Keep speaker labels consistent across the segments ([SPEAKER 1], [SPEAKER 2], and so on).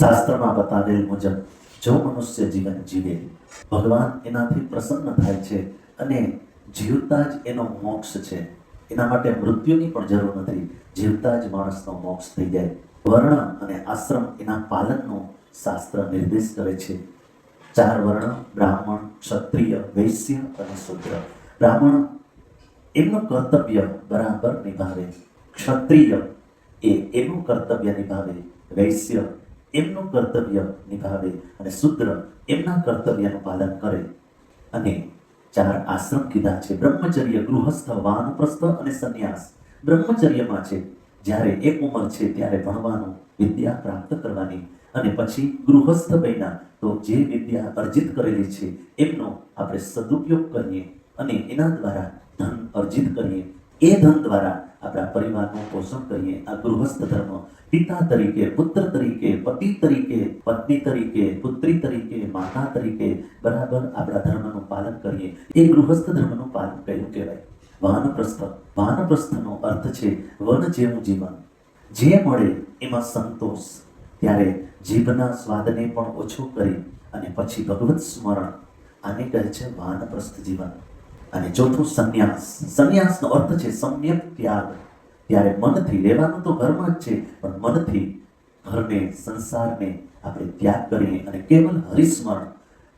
[SPEAKER 1] શાસ્ત્રમાં બતાવેલ મુજબ, જો મનુષ્ય જીવન જીવે, ભગવાન એનાથી પ્રસન્ન થાય છે અને જીવતા જ એનો મોક્ષ છે. એના માટે મૃત્યુની પણ જરૂર નથી. જીવતા જ માણસનો મોક્ષ થઈ જાય. વર્ણ અને આશ્રમ એના પાલનનો શાસ્ત્ર નિર્દેશ કરે છે. ચાર વર્ણ, બ્રાહ્મણ, ક્ષત્રિય, વૈશ્ય અને શુદ્ર. બ્રાહ્મણ એમનું કર્તવ્ય બરાબર નિભાવે. ક્ષત્રિય એ એનું કર્તવ્ય નિભાવે. વૈશ્ય એમનું કર્તવ્ય નિભાવે અને શુદ્ર એમના કર્તવ્યનું પાલન કરે. અને ચાર આશ્રમ કીધા છે. બ્રહ્મચર્ય, ગૃહસ્થ વાનપ્રસ્થ અને સંન્યાસ. બ્રહ્મચર્યમાં છે, જ્યારે એક ઉંમર છે, ત્યારે ભણવાનું વિદ્યા પ્રાપ્ત કરવાની અને પછી ગૃહસ્થ બન્યા તો જે વિદ્યા અર્જિત કરેલી છે, એમનો આપણે સદુપયોગ કરીએ અને એના દ્વારા ધન અર્જિત કરીએ. એ ધન દ્વારા આપણા પરિવારનું પોષણ કરીએ, આ ગૃહસ્થ ધર્મ, પિતા તરીકે, પુત્ર તરીકે, પતિ તરીકે, પત્ની તરીકે, પુત્રી તરીકે, માતા તરીકે બરાબર આપણા ધર્મનું પાલન કરીએ. એ ગૃહસ્થ ધર્મનું પાલન કયું કહેવાય? વાનપ્રસ્થ. વાનપ્રસ્થનો અર્થ છે વન જેવું જીવન. જે મળે એમાં સંતોષ. ત્યારે જીભના સ્વાદને પણ ઓછું કરી અને પછી ભગવત સ્મરણ. આને કહે છે વાનપ્રસ્થ જીવન. અને ચોથું સંન્યાસ. સંન્યાસનો અર્થ છે સમ્યક ત્યાગ. ત્યારે મનથી રહેવાનું તો ઘરમાં જ છે, પણ મનથી ઘરને, સંસારને આપણે ત્યાગ કરીએ અને કેવલ હરિસ્મરણ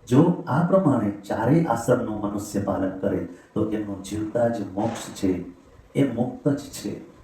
[SPEAKER 1] જો આ પ્રમાણે ચારેય આસનનું મનુષ્ય પાલન કરે, તો એમનું જીવતા જ મોક્ષ છે. એ મુક્ત જ છે.